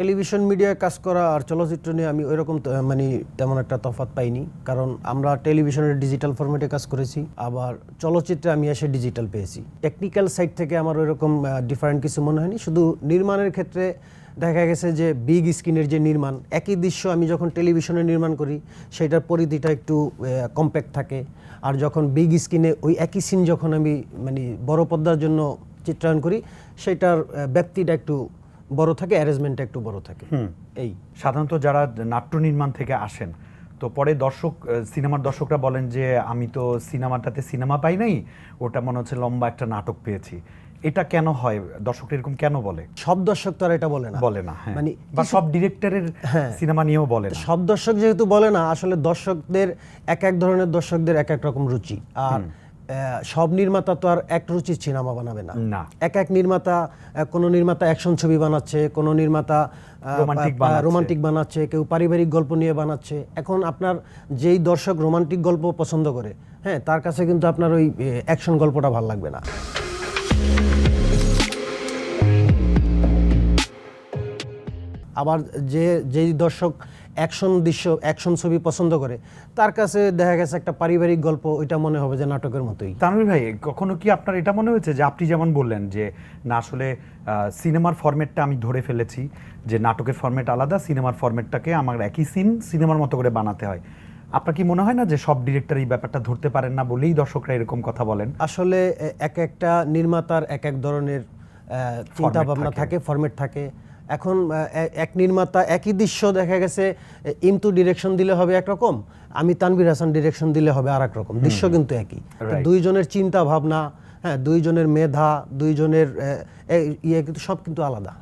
Television মিডিয়ায় কাজ করা আর চলচ্চিত্র নিয়ে আমি ওইরকম মানে তেমন একটা তফাৎ পাইনি। কারণ আমরা টেলিভিশনের ডিজিটাল ফরম্যাটে কাজ করেছি, আবার চলচ্চিত্রে আমি এসে ডিজিটাল পেয়েছি। টেকনিক্যাল সাইড থেকে আমার ওইরকম ডিফারেন্ট কিছু মনে হয়নি। শুধু নির্মাণের ক্ষেত্রে দেখা গেছে যে বিগ স্ক্রিনের যে নির্মাণ, একই দৃশ্য আমি যখন টেলিভিশনে নির্মাণ করি সেটার পরিধিটা একটু কম্প্যাক্ট থাকে। আর যখন বিগ স্ক্রিনে ওই একই সিন যখন আমি মানে বড় পর্দার জন্য চিত্রায়ন করি সেটার ব্যক্তিটা একটু বড় থাকে অ্যারেঞ্জমেন্টটা একটু বড় থাকে। এই সাধারণত যারা নাট্য নির্মাণ থেকে আসেন তো পরে দর্শক সিনেমার দর্শকরা বলেন যে আমি তো সিনেমাটাতে সিনেমা পাই নাই ওটা মনে হচ্ছে লম্বা একটা নাটক পেয়েছি। এটা কেন হয়? দর্শক এরকম কেন বলে? সব দর্শক তো আর এটা বলে না। বলে না হ্যাঁ। মানে বা সব ডিরেক্টরের হ্যাঁ। সিনেমা নিয়েও বলে না। সব দর্শক যেহেতু বলে না আসলে দর্শকদের এক এক ধরনের দর্শকদের এক এক রকম রুচি। আর সব নির্মাতা তো আর এক রুচির সিনেমা বানাবে না। এক এক নির্মাতা কোন নির্মাতা অ্যাকশন ছবি বানাচ্ছে কোন নির্মাতা রোমান্টিক বানাচ্ছে। কেউ পারিবারিক গল্প নিয়ে বানাচ্ছে। এখন আপনার যেই দর্শক রোমান্টিক গল্প পছন্দ করে হ্যাঁ তার কাছে কিন্তু আপনার ওই অ্যাকশন গল্পটা ভালো লাগবে না। আবার যে যেই দর্শক অ্যাকশন দৃশ্য অ্যাকশন ছবি পছন্দ করে তার কাছে দেখা গেছে একটা পারিবারিক গল্প ওইটা মনে হবে যে নাটকের মতোই। তানভীর ভাই কখনো কি আপনার এটা মনে হয়েছে যে আপনি যেমন বললেন যে না আসলে সিনেমার ফরম্যাটটা আমি ধরে ফেলেছি যে নাটকের ফরম্যাট আলাদা সিনেমার ফরম্যাটটাকে আমার একই সিন সিনেমার মতো করে বানাতে হয়। আপনার কি মনে হয় না যে সব ডিরেক্টর এই ব্যাপারটা ধরতে পারেন না বলেই দর্শকরা এরকম কথা বলেন? আসলে এক একটা নির্মাতার এক এক ধরনের চিন্তা ভাবনা থাকে। থাকে ফরম্যাট থাকে। এখন এক নির্মাতা একই দৃশ্য দেখা গেছে ইমতু ডিরেকশন দিলে হবে একরকম আমি তানবির হাসান ডিরেকশন দিলে হবে আর রকম দৃশ্য কিন্তু একই। দুইজনের চিন্তা ভাবনা হ্যাঁ দুইজনের মেধা দুইজনের ইয়ে কিন্তু সব কিন্তু আলাদা।